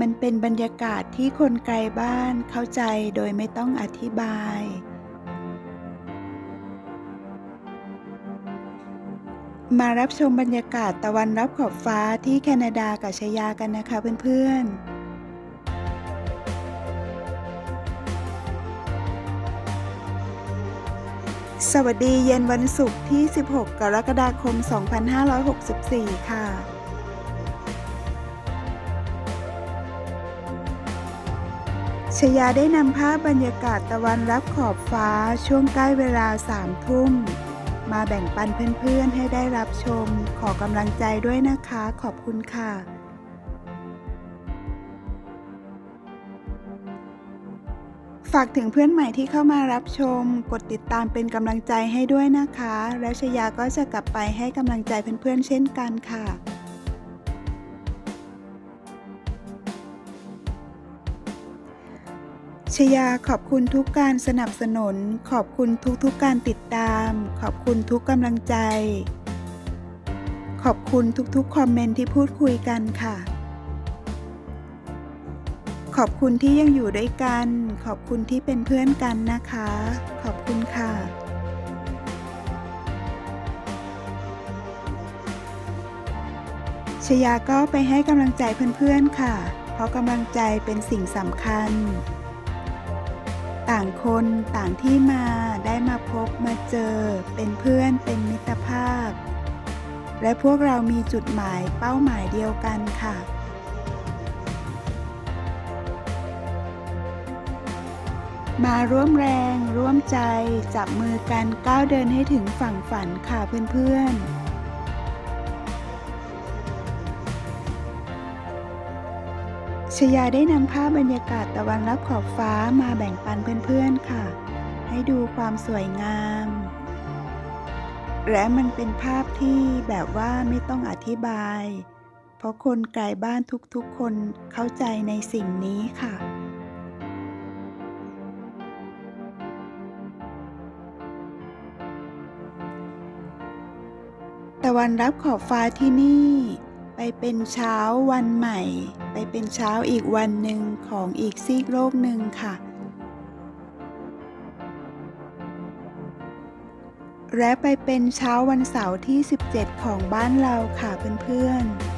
มันเป็นบรรยากาศที่คนไกลบ้านเข้าใจโดยไม่ต้องอธิบาย มารับชมบรรยากาศตะวันรับขอบฟ้าที่แคนาดากับชยากันนะคะเพื่อนๆสวัสดีเย็นวันศุกร์ที่ 16 กรกฎาคม 2564 ค่ะ ชยาได้นำภาพบรรยากาศตะวันรับขอบฟ้าช่วงใกล้เวลาสามทุ่ม มาแบ่งปันเพื่อนๆให้ได้รับชม ขอกำลังใจด้วยนะคะขอบคุณค่ะฝากถึงเพื่อนใหม่ที่เข้ามารับชม กดติดตามเป็นกำลังใจให้ด้วยนะคะ แล้วชยาก็จะกลับไปให้กำลังใจเพื่อนๆเช่นกันค่ะ ชยาขอบคุณทุกการสนับสนุน ขอบคุณทุกๆการติดตาม ขอบคุณทุกกำลังใจ ขอบคุณทุกๆคอมเมนต์ที่พูดคุยกันค่ะ ขอบคุณที่ยังอยู่ด้วยกัน ขอบคุณที่เป็นเพื่อนกันนะคะ ขอบคุณค่ะชยาก็ไปให้กำลังใจเพื่อนๆค่ะ เพราะกำลังใจเป็นสิ่งสำคัญ ต่างคนต่างที่มาได้มาพบมาเจอ เป็นเพื่อนเป็นมิตรภาพ และพวกเรามีจุดหมายเป้าหมายเดียวกันค่ะมาร่วมแรงร่วมใจ จับมือกันก้าวเดินให้ถึงฝั่งฝันค่ะเพื่อนๆ ชยาได้นำภาพบรรยากาศตะวันรับขอบฟ้ามาแบ่งปันเพื่อนๆค่ะ ให้ดูความสวยงาม และมันเป็นภาพที่แบบว่าไม่ต้องอธิบาย เพราะคนไกลบ้านทุกๆคนเข้าใจในสิ่งนี้ค่ะตะวันรับขอบฟ้าที่นี่ เป็นเช้าวันใหม่ ไปเป็นเช้าอีกวันหนึ่งของอีกซีกโลกหนึ่งค่ะและไปเป็นเช้าวันเสาร์ที่ 17 ของบ้านเราค่ะเพื่อนๆ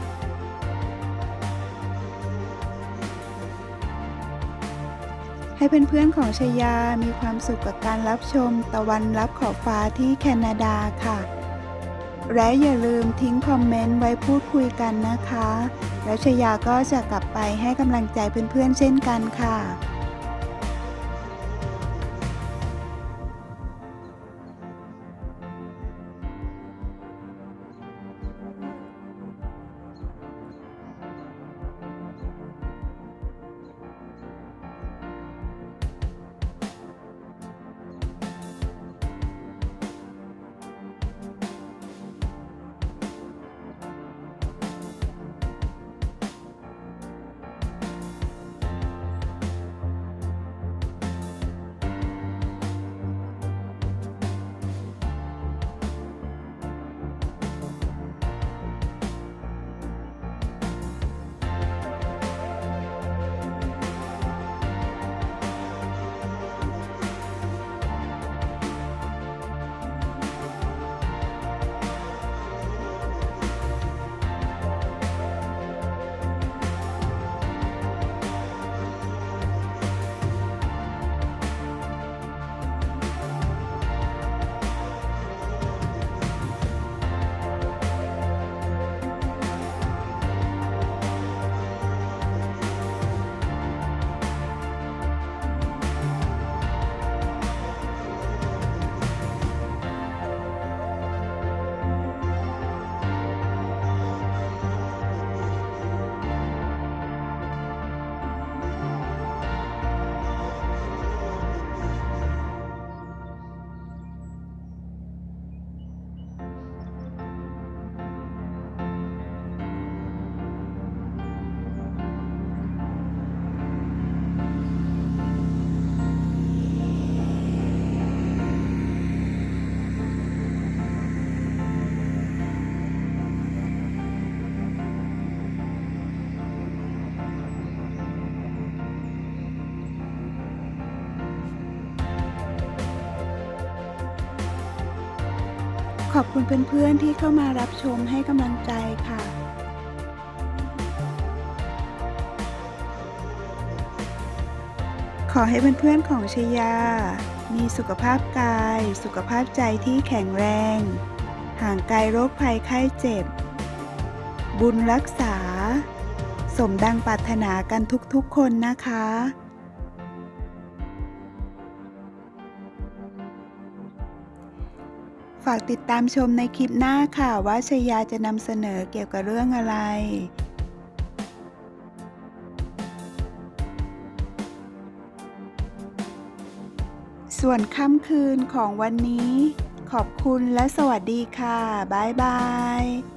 ให้เพื่อนๆของชยามีความสุขกับการรับชมตะวันรับขอบฟ้าที่แคนาดาค่ะ และอย่าลืมทิ้งคอมเมนต์ไว้พูดคุยกันนะคะ แล้วชยาก็จะกลับไปให้กำลังใจเพื่อนๆเช่นกันค่ะ ขอบคุณเพื่อนๆที่เข้ามารับชมให้กำลังใจค่ะขอให้เพื่อนๆของชยา มีสุขภาพกาย สุขภาพใจที่แข็งแรง ห่างไกลโรคภัยไข้เจ็บ บุญรักษา สมดังปรารถนากันทุกๆคนนะคะ ฝากติดตามชมในคลิปหน้าค่ะ ว่าชยาจะนำเสนอเกี่ยวกับเรื่องอะไรส่วนค่ำคืนของวันนี้ ขอบคุณและสวัสดีค่ะ บ๊ายบาย